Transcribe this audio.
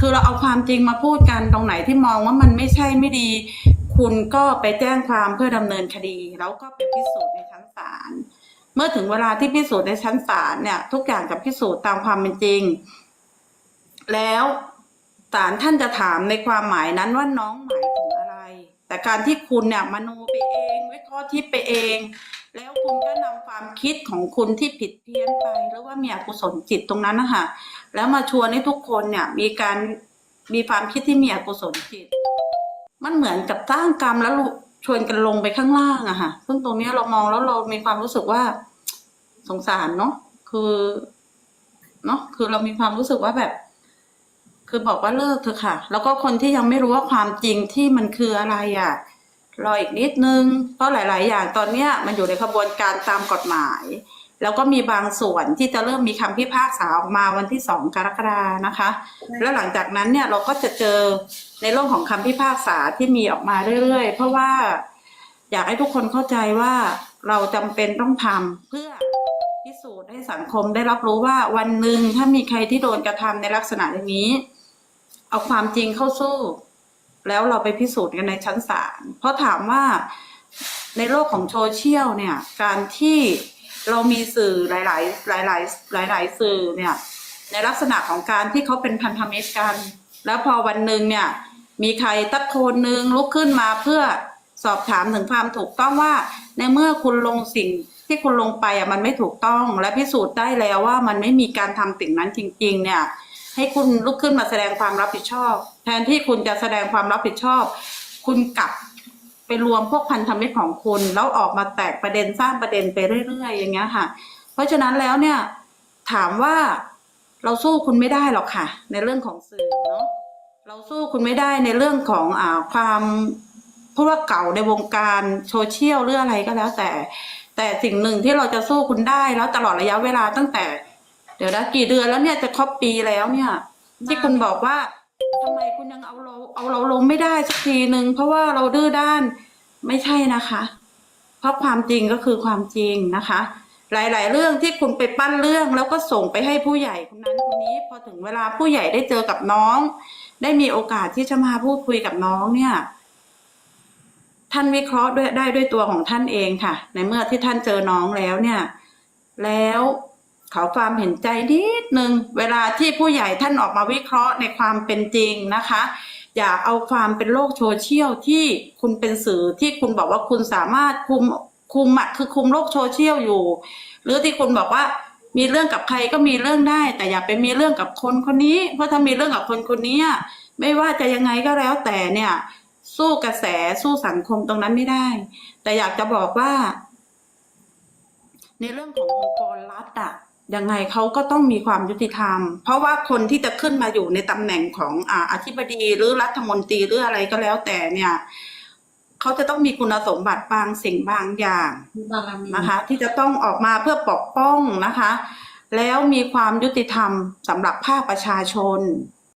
คือเราเอาความจริงมาพูดกันตรงไหนที่มองว่ามันไม่ใช่ไม่ดี คุณก็ไปแจ้งความเพื่อดำเนินคดี แล้วก็ไปพิสูจน์ในชั้นศาลเมื่อถึงเวลาที่พิสูจน์ในชั้นศาลเนี่ย ทุกอย่างจะพิสูจน์ตามความเป็นจริง แล้วศาลท่านจะถามในความหมายนั้นว่าน้องหมายถึงอะไร แต่การที่คุณเนี่ยมโนไปเองวิเคราะห์ทิศไปเอง แล้วคุณก็นำความคิดของคุณที่ผิดเพี้ยนไป หรือว่ามีอกุศลจิตตรงนั้นนะคะแล้วมาชวนให้ทุกคนเนี่ยมีการมีความคิดที่มีอกุศลจิต มันเหมือนกับสร้างกรรมแล้วชวนกันลงไปข้างล่างอะค่ะซึ่งตรงนี้เรามองแล้วเรามีความรู้สึกว่าสงสารเนาะคือเนาะคือเรามีความรู้สึกว่าแบบ คือบอกว่าเลิกเถอะค่ะ แล้วก็คนที่ยังไม่รู้ว่าความจริงที่มันคืออะไรอะ รออีกนิดนึง เพราะหลาย ๆ อย่างตอนเนี้ยมันอยู่ในกระบวนการตามกฎหมาย แล้วก็มีบางส่วนที่จะเริ่มมีคำพิพากษาออกมาวันที่สองกรกฎานะคะ แล้วหลังจากนั้นเนี่ยเราก็จะเจอในเรื่องของคำพิพากษาที่มีออกมาเรื่อย ๆ เพราะว่าอยากให้ทุกคนเข้าใจว่าเราจำเป็นต้องทำเพื่อพิสูจน์ให้สังคมได้รับรู้ว่าวันหนึ่งถ้ามีใครที่โดนกระทำในลักษณะอย่างนี้ เอาความจริงเข้าสู้ แล้วเราไปพิสูจน์กันในชั้นศาลเพราะถามว่าในโลกของโซเชียลเนี่ย การที่เรามีสื่อหลาย ๆ หลาย ๆ หลาย ๆ สื่อเนี่ย ในลักษณะของการที่เขาเป็นพันธมิตรกัน แล้วพอวันหนึ่งเนี่ย มีใครตะโกนหนึ่งลุกขึ้นมาเพื่อสอบถามถึงความถูกต้องว่า ในเมื่อคุณลงสิ่งที่คุณลงไปอะมันไม่ถูกต้อง และพิสูจน์ได้แล้วว่ามันไม่มีการทำสิ่งนั้นจริง ๆ เนี่ย ให้คุณลุกขึ้นมาแสดงความรับผิดชอบ แทนที่คุณจะแสดงความรับผิดชอบ คุณกลับไปรวมพวกพันธมิตรของคุณแล้วออกมาแตกประเด็นสร้างประเด็นไปเรื่อย ๆ อย่างเงี้ยค่ะ เพราะฉะนั้นแล้วเนี่ยถามว่าเราสู้คุณไม่ได้หรอกค่ะ ในเรื่องของสื่อเนาะเราสู้คุณไม่ได้ในเรื่องของอ่าความเพราะว่าเก่าในวงการโซเชียลหรืออะไรก็แล้วแต่ แต่สิ่งหนึ่งที่เราจะสู้คุณได้แล้วตลอดระยะเวลาตั้งแต่ เดี๋ยวนะกี่เดือนแล้วเนี่ยจะครบปีแล้วเนี่ย ที่คุณบอกว่าทำไมคุณยังเอาเราเอาเราลงไม่ได้สักทีหนึ่งเพราะว่าเราดื้อด้านไม่ใช่นะคะ เพราะความจริงก็คือความจริงนะคะ หลาย ๆ เรื่องที่คุณไปปั้นเรื่องแล้วก็ส่งไปให้ผู้ใหญ่คนนั้นคนนี้ พอถึงเวลาผู้ใหญ่ได้เจอกับน้อง ได้มีโอกาสที่จะมาพูดคุยกับน้องเนี่ย ท่านวิเคราะห์ด้วยได้ด้วยตัวของท่านเองค่ะ ในเมื่อที่ท่านเจอน้องแล้วเนี่ย แล้ว ขอความเห็นใจนิดนึงเวลาที่ผู้ใหญ่ท่านออกมาวิเคราะห์ในความเป็นจริงนะคะ อย่าเอาความเป็นโลกโซเชียลที่คุณเป็นสื่อที่คุณบอกว่าคุณสามารถคุมคุมอะคือคุมโลกโซเชียลอยู่ หรือที่คุณบอกว่ามีเรื่องกับใครก็มีเรื่องได้ แต่อย่าไปมีเรื่องกับคนคนนี้ เพราะถ้ามีเรื่องกับคนคนนี้ไม่ว่าจะยังไงก็แล้วแต่เนี่ย สู้กระแสสู้สังคมตรงนั้นไม่ได้ แต่อยากจะบอกว่า ในเรื่องขององค์กรรัฐอะ ยังไงเขาก็ต้องมีความยุติธรรม เพราะว่าคนที่จะขึ้นมาอยู่ในตำแหน่งของอาอธิบดีหรือรัฐมนตรีหรืออะไรก็แล้วแต่เนี่ยเขาจะต้องมีคุณสมบัติบางสิ่งบางอย่างานะคะ ที่จะต้องออกมาเพื่อปกป้องนะคะ แล้วมีความยุติธรรมสำหรับภาคประชาชน